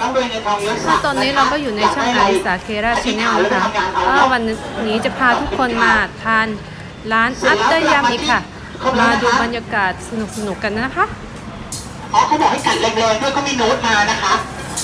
ตอนนี้เราก็อยู่ในช่องอาริสาเคราชแนลนะคะก็วันนี้จะพาทุกคนมาทานร้านอัตเตอร์ยำอีกค่ะ มาดูบรรยากาศสนุกๆกันนะคะอ๋อเขาบอกให้กัดแรงๆด้วยเขามีโน้ตมานะคะ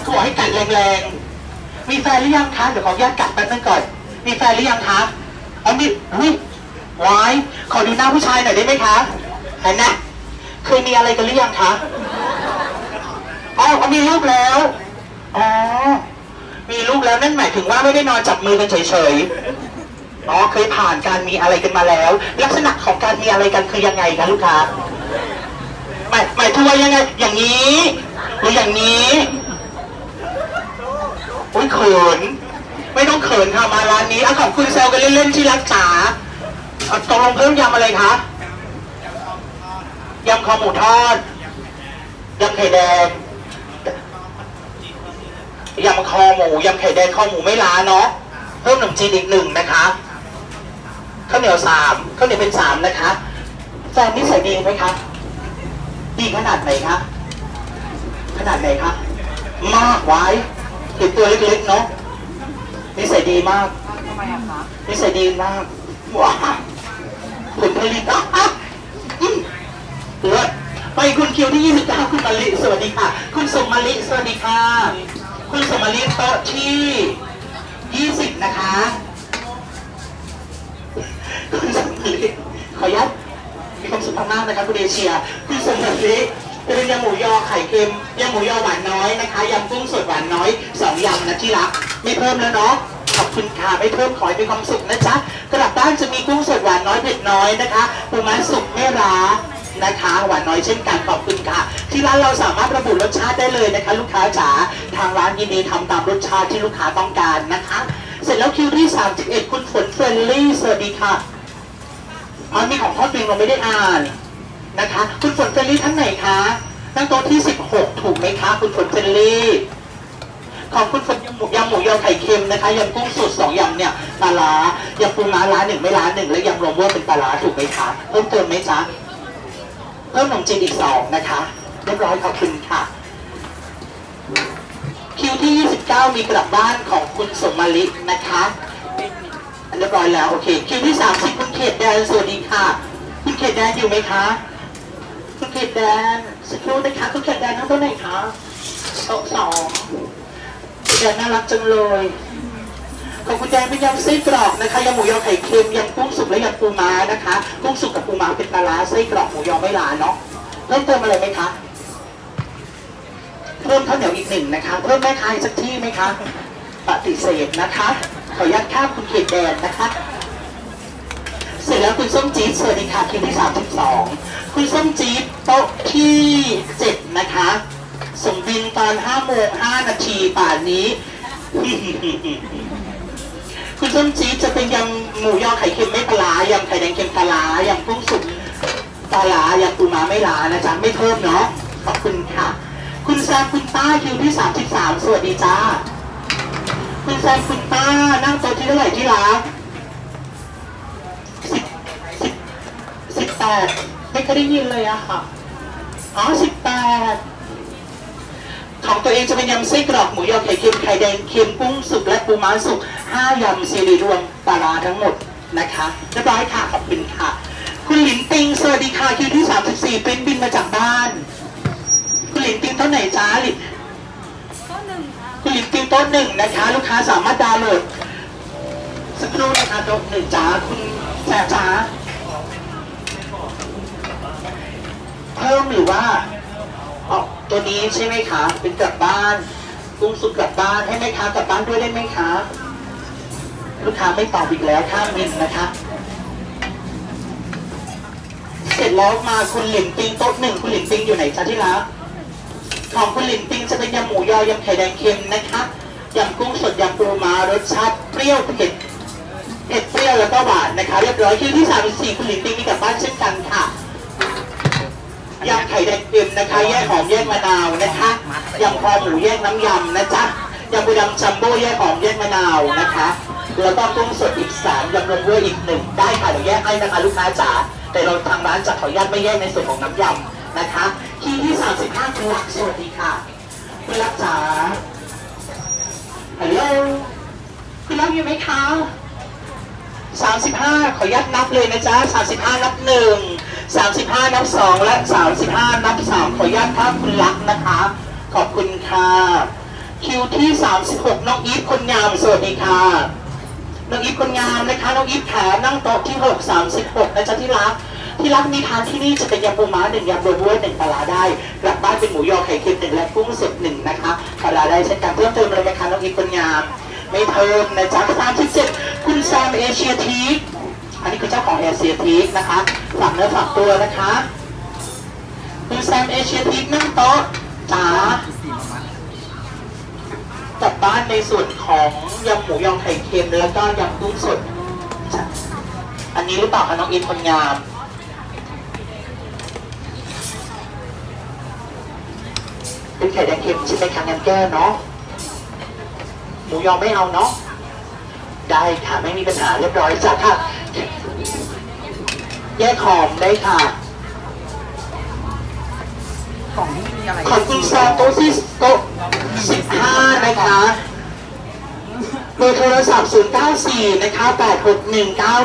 เขาบอกให้กัดแรงๆมีแฟนหรือยังคะเดี๋ยวขออนุญาตกัดแป๊บนึงก่อนมีแฟนหรือยังคะเอามีเฮ้ยวายขอดูหน้าผู้ชายหน่อยได้ไหมคะเห็นนะเคยมีอะไรกันหรือยังคะอ๋อเขามีลูกแล้ว อ๋อ มีลูกแล้วนั่นหมายถึงว่าไม่ได้นอนจับมือกันเฉยๆ อ๋อ เคยผ่านการมีอะไรกันมาแล้ว ลักษณะของการมีอะไรกันคือยังไงคะลูกค้าหมายหมายถึงว่ายังไง อย่างนี้หรืออย่างนี้โอ้ยเขิน ไม่ต้องเขินค่ะมาร้านนี้เอาขอบคุณแซวกันเล่นๆที่รักจ๋าเอาตกลงเพิ่มยำอะไรคะยำคอหมูทอดยำไข่แดง ยำคอหมูยำไข่แดงคอหมูไม่ล้าเนาะเพิ่มขนมจีนอีกหนึ่งนะคะข้าวเหนียวสามข้าวเหนียวเป็นสามนะคะแฟนนิสัยดีไหมคะดีขนาดไหนคะขนาดไหนคะมากไว้เด็กตัวเล็กๆเนาะนิสัยดีมากทำไมอะคะนิสัยดีมากว้าวผลผลิตอะอะอืมเลิศไปคุณคิวที่29คุณมะลิสวัสดีค่ะ คุณสมมะลิสวัสดีค่ะ คุณสมมะลิโต๊ะที่ 20 นะคะ คุณสมมะลิขออนุญาตมีความสุขมากๆนะคะคุณเอเชีย คุณสมมะลิจะเป็นยำหมูยอไข่เค็มยำหมูยอหวานน้อยนะคะยำกุ้งสดหวานน้อยสองยำนะที่รัก ไม่เพิ่มแล้วเนาะขอบคุณค่ะไม่เพิ่มขอให้มีความสุขนะจ๊ะกลับบ้านจะมีกุ้งสดหวานน้อยเผ็ดน้อยนะคะปูม้าสุกไม่ร้า นะคะหวานน้อยเช่นกันขอบคุณค่ะ ที่ร้านเราสามารถระบุรสชาติได้เลยนะคะ ลูกค้าจ๋าทางร้านยินดีทำตามรสชาติที่ลูกค้าต้องการนะคะ เสร็จแล้วคิวที่31คุณฝนเฟรนลี่สวัสดีค่ะอ๋อมีของทอดปิงเราไม่ได้อ่านนะคะ คุณฝนเฟรนลี่ท่านไหนคะนั่งโต๊ะที่16ถูกไหมคะ คุณฝนเฟรนลี่ขอบคุณฝนยำหมูยำหมูยอไข่เค็มนะคะยำกุ้งสดสองยำเนี่ยปลาร้ายำปูม้าร้านหนึ่งไม่ร้านหนึ่งและยำรวมว่าเป็นปลาร้าถูกไหมคะเพิ่มเติมไหมจ๊ะ เพิ่มขนมจีนอีกสองนะคะ เรียบร้อยขอบคุณค่ะ คิวที่ 29 มีกลับบ้านของคุณสมมาลินะคะเรียบร้อยแล้วโอเค คิวที่ 30 คุณเขตแดนสวัสดีค่ะ คุณเขตแดนอยู่ไหมคะ คุณเขตแดนสักครู่นะคะ คุณเขตแดนนั่งโต๊ะไหนคะโต๊ะสองคุณแดนน่ารักจังเลย ของคุณแดนเป็นยำไส้กรอกนะคะยำหมูยอไข่เค็มยำกุ้งสุกและยำปูม้านะคะกุ้งสุกกับปูม้าเป็นปลาร้าไส้กรอกหมูยอไม่ลาเนาะเพิ่มเติมอะไรไหมคะเพิ่มข้าวเหนียวอีกหนึ่งนะคะเพิ่มแม่ค้าอีกสักที่ไหมคะปฏิเสธนะคะ ขออนุญาตข้ามคุณเขตแดนนะคะ เสร็จแล้วคุณส้มจี๊ดสวัสดีค่ะคิวที่32คุณส้มจี๊ดโต๊ะที่7นะคะส่งบินตอน5โมง5นาทีป่านนี้ คุณส้มจี๊ดจะเป็นยำหมูยอไข่เค็มไม่ปลายำไข่แดงเค็มปลายำกุ้งสุกปลายำปูม้าไม่ลานะจ๊ะไม่เพิ่มเนาะขอบคุณค่ะ คุณแซมคุณต้าคิวที่33สวัสดีจ้าคุณแซมคุณต้านั่งโต๊ะที่เท่าไหร่ที่รักสิบสิบสิบแปดไม่เคยได้ยินเลยอะค่ะอ๋อสิบแปด ของตัวเองจะเป็นยำไส้กรอกหมูยอไข่เค็มไข่แดงเค็มกุ้งสุกและปูม้าสุกห้ายำซีรีรวมปลาร้าทั้งหมดนะคะเรียบร้อยค่ะขอบคุณค่ะ คุณหลินปิงสวัสดีค่ะคิวที่ 34 เป็นบินมาจากบ้าน คุณหลินปิงเท่าไหนจ้าหลินคุณหลินปิงโต๊ะหนึ่งนะคะ ลูกค้าสามารถดาวน์โหลดสักครู่นะคะโต๊ะหนึ่งจ้าคุณแสบจ้าเพิ่มหรือว่าอ๋อ ตัวนี้ใช่ไหมคะ เป็นกลับบ้านกุ้งสุกกลับบ้านให้ไหมคะกลับบ้านด้วยได้ไหมคะ ลูกค้าไม่ตอบอีกแล้วข้ามบินนะคะ เสร็จแล้วมาคุณหลินปิงโต๊ะหนึ่งคุณหลินปิงอยู่ไหนจ๊ะที่รักของคุณหลินปิงจะเป็นยำหมูยอยำไข่แดงเค็มนะคะยำกุ้งสดยำปูมารสชาติเปรี้ยวเผ็ดเผ็ดเปรี้ยวแล้วก็หวานนะคะ เรียบร้อยคิวที่สามสี่คุณหลินปิงมีกลับบ้านเช่นกันค่ะ ยำไข่แดงเค็มนะคะ แยกหอมแยกมะนาวนะคะยำคอหมูแยกน้ำยำนะจ๊ะยำปูยำจัมโบ้แยกหอมแยกมะนาวนะคะแล้วก็กุ้งสดอีกสามยำรวมด้วยอีกหนึ่งได้ค่ะเดี๋ยวแยกให้นะคะลูกน้าจ๋าแต่เราทางร้านจะขออนุญาตไม่แยกในส่วนของน้ำยำนะคะที่ที่สามสิบห้าคุณลักสวัสดีค่ะคุณลักจ๋าฮัลโหลคุณลักอยู่ไหมคะสามสิบห้าขออนุญาตนับเลยนะจ๊ะสามสิบห้านับหนึ่ง สามสิบห้านับสองและสามสิบห้านับสามขออนุญาตภาพคุณลักษ์นะคะ ขอบคุณค่ะ คิวที่สามสิบหกน้องอีฟคนงาม สวัสดีค่ะ น้องอีฟคนงามนะคะ น้องอีฟแขานั่งโต๊ะที่หกสามสิบหกนะจ๊ะที่รัก ที่รักมีทานที่นี่จะเป็นยำปูม้าหนึ่งยำโรยบัวหนึ่งปลาได้กลับบ้านเป็นหมูยอไข่เค็มหนึ่งและกุ้งสดหนึ่งนะคะปลาได้เช่นกันเพิ่มเติมอะไรไหมคะน้องอีฟคนงาม ไม่เพิ่มนะจ๊ะสามสิบเจ็ดคุณแซมเอเชียทีค อันนี้คือเจ้าของเอร์เชียทีคนะคะฝากเนื้อฝากตัวนะคะคุณแซมเอเชียทีคนั่งโต๊ะจ๋ากลับบ้านในส่วนของยำหมูยอไข่เค็มแล้วก็ยำกุ้งสด อันนี้หรือเปล่าคะน้องอีฟคนงามเป็นไข่แดงเค็มใช่ไหมคะงั้นแก้เนาะหมูยอไม่เอาเนาะได้ค่ะ ไม่มีปัญหาเรียบร้อยจ้ะค่ะ แยกหอมได้ค่ะ กล่องนี้มีอะไรขอบคุณซาโตะที่โต๊ะ15 นะคะเบอร์โทรศัพท์ 094 นะคะ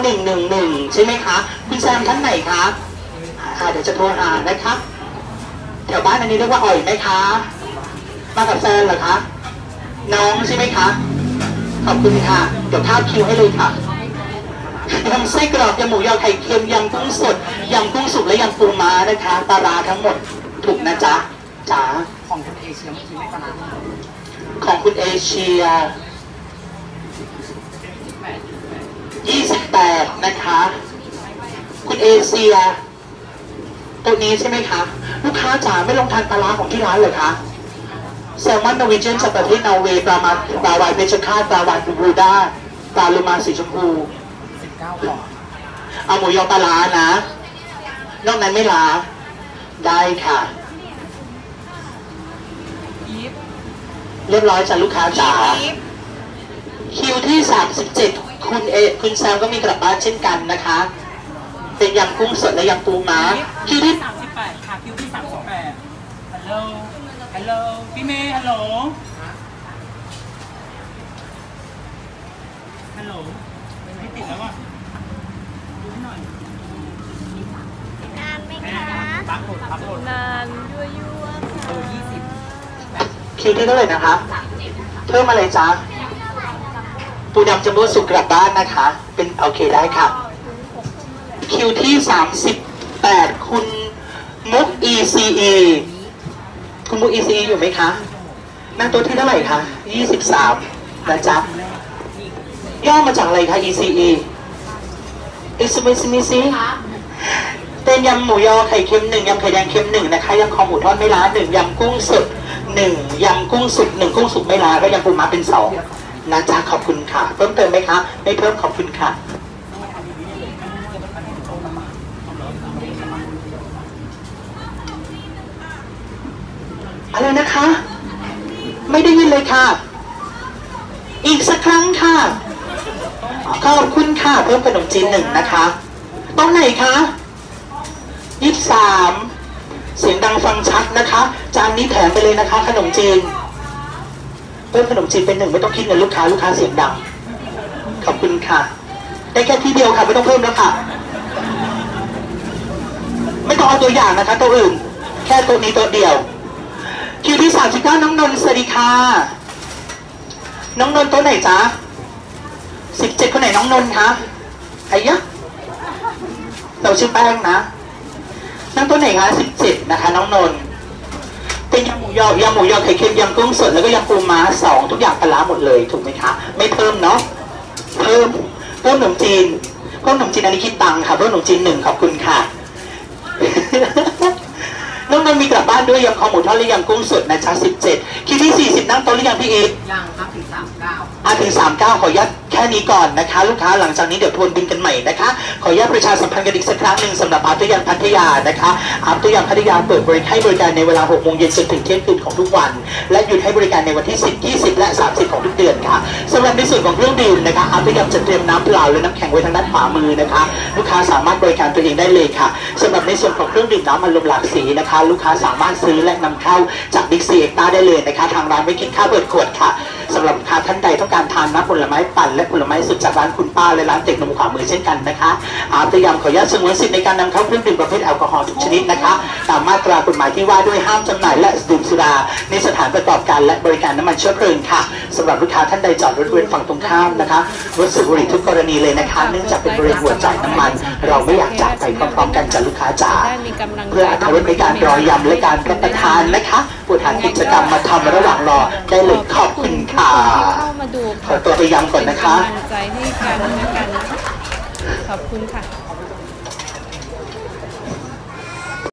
8619111 ใช่ไหมคะ คุณแซมท่านไหนคะอ่าเดี๋ยวจะโทรหานะคะแถวบ้านอันนี้เรียกว่าอ่อยไหมคะ มากับแฟนเหรอคะ น้องใช่ไหมคะ ขอบคุณค่ะ เดี๋ยวภาพคิวให้เลยค่ะ ยำไส้กรอกยำหมูยอไข่เค็มยำกุ้งสดยำกุ้งสุกและยำปูม้านะคะปลาร้าทั้งหมดถูกนะจ๊ะจ๋าของคนเอเชียเมื่อกี้ไม่ปลาร้าของคุณเอเชีย28 นะคะ คุณเอเชีย ตัวนี้ใช่ไหมคะ ลูกค้าจ๋าไม่ลงทานปลาร้าของที่ร้านเลยคะแซลมอนนอร์วีเจนจากประเทศนอร์เวย์ปลามาปลาวายเพชรฆาตปลาวานบรูด้าปลาลูมาสีชมพู ก้ากล่องเอาหมูยอปลาร้านะ นอกนั้นไม่ล้าได้ค่ะ อีฟเรียบร้อยจ้ะลูกค้าจ๋าคิวที่ 37 คุณเอคุณแซมก็มีกลับบ้านเช่นกันนะคะ เป็นยำกุ้งสดและยำปูม้าคิวที่ สามสิบแปดค่ะคิวที่สามสิบแปดฮัลโหลฮัลโหลพี่เมย์ฮัลโหลฮัลโหลไม่ติดแล้วอะ ไหมคะปักหมดปักหมดนานยั่วยั่วเออยี่สิบคิวที่เท่าไหร่นะคะเพิ่มอะไรจ๊ะปูดำจัมโบ้สุกกลับบ้านนะคะ เป็นโอเคได้ค่ะ คิวที่38คุณมุก ECE คุณมุก ECE อยู่ไหมคะนั่งตัวที่เท่าไหร่คะ23นะจ๊ะย่อมาจากอะไรคะ ECE อิสมิสมิซิ เป็นยำหมูยอไข่เค็มหนึ่งยำไข่แดงเค็มหนึ่งนะคะยำคอหมูทอดไม่ล้าหนึ่งยำกุ้งสดหนึ่งยำกุ้งสุกหนึ่งกุ้งสุกไม่ล้าก็ยำปูม้าเป็นสองนะจ๊ะขอบคุณค่ะ เพิ่มเติมไหมคะ ไม่เพิ่มขอบคุณค่ะอะไรนะคะ ไม่ได้ยินเลยค่ะ อีกสักครั้งค่ะ ขอบคุณค่ะ เพิ่มขนมจีนหนึ่งนะคะตรงไหนคะ ยี่สามเสียงดังฟังชัดนะคะ จานนี้แถมไปเลยนะคะ ขนมจีนเพิ่มขนมจีนเป็นหนึ่งไม่ต้องคิดเงินลูกค้าลูกค้าเสียงดังขอบคุณค่ะ ได้แค่ที่เดียวค่ะไม่ต้องเพิ่มแล้วค่ะ ไม่ต้องเอาตัวอย่างนะคะ ตัวอื่น แค่ตัวนี้ตัวเดียวคิวที่สามสิบเก้าน้องนนท์สวัสดีค่ะน้องนนท์ตัวไหนจ๊ะสิบเจ็ดคนไหนน้องนนท์คะไอ้ยะเราชื่อแป้งนะ นั่งตัวไหนคะสิบเจ็ดนะคะ น้องนนท์เป็นยำหมูยอยำหมูยอไข่เค็มยำกุ้งสดแล้วก็ยำปูม้าสองทุกอย่างปลาร้าหมดเลยถูกไหมคะ ไม่เพิ่มเนาะเพิ่มเพิ่มขนมจีนเพิ่มขนมจีนอันนี้คิดตังค่ะเพิ่มขนมจีนหนึ่งขอบคุณค่ะน้องนนท์มีกลับบ้านด้วยยำคอหมูทอดและยำกุ้งสดนะจ๊ะ17คิวที่40นั่งโต๊ะหรือยังพี่เอกยังครับถึงสามเก้าอาถึง39ขออนุญาต แค่นี้ก่อนนะคะ ลูกค้าหลังจากนี้เดี๋ยวทวนบินกันใหม่นะคะ ขออนุญาตประชาสัมพันธ์กันอีกสักครั้งหนึ่งสำหรับอาร์ตยันพัทยานะคะอาร์ตยันพัทยาเปิดบริการให้บริการในเวลา6โมงเย็นจนถึงเที่ยงคืนของทุกวัน และหยุดให้บริการในวันที่ 10 20 และ 30 ของทุกเดือนค่ะสำหรับในส่วนของเครื่องดื่มนะคะอาร์ตยันจะเตรียมน้ำเปล่าและน้ำแข็งไว้ทางด้านขวามือนะคะ ลูกค้าสามารถบริการตัวเองได้เลยค่ะสำหรับในส่วนของเครื่องดื่มน้ำมันลมหลากสีนะคะ ลูกค้าสามารถซื้อและนำเข้าจากบิ๊กซีเอ็กต้าได้เลยนะคะ ทางร้านไม่คิดค่าเปิดขวดค่ะ สำหรับลูกค้าท่านใดต้องการทานน้ำผลไม้ปั่นและผลไม้สุดจากร้านคุณป้าและร้านเต็กนมขวามือเช่นกันนะคะอาพยายามขออนุญาตสงวนสิทธิ์ในการนำเข้าเครื่องดื่มประเภทแอลกอฮอล์ทุกชนิดนะคะตามมาตรากฎหมายที่ว่าด้วยห้ามจำหน่ายและดื่มสุราในสถานประกอบการและบริการน้ำมันเชื้อเพลิงค่ะสำหรับลูกค้าท่านใดจอดรถบริเวณฝั่งตรงข้ามนะคะรถสูบบุหรี่ทุกกรณีเลยนะคะ เนื่องจากเป็นบริเวณหัวจ่ายน้ำมัน เราไม่อยากจากไปพร้อมๆกันจากลูกค้าจ๋าเพื่ออรรถรสในการรอยำและการรับประทานนะคะผู้ทานกิจกรรมมาทำระหว่างรอได้เลยขอบคุณ ค่ะที่เข้ามาดูขอตัวไปยำก่อนนะคะเป็นกำลังใจให้กันและกันนะคะขอบคุณค่ะ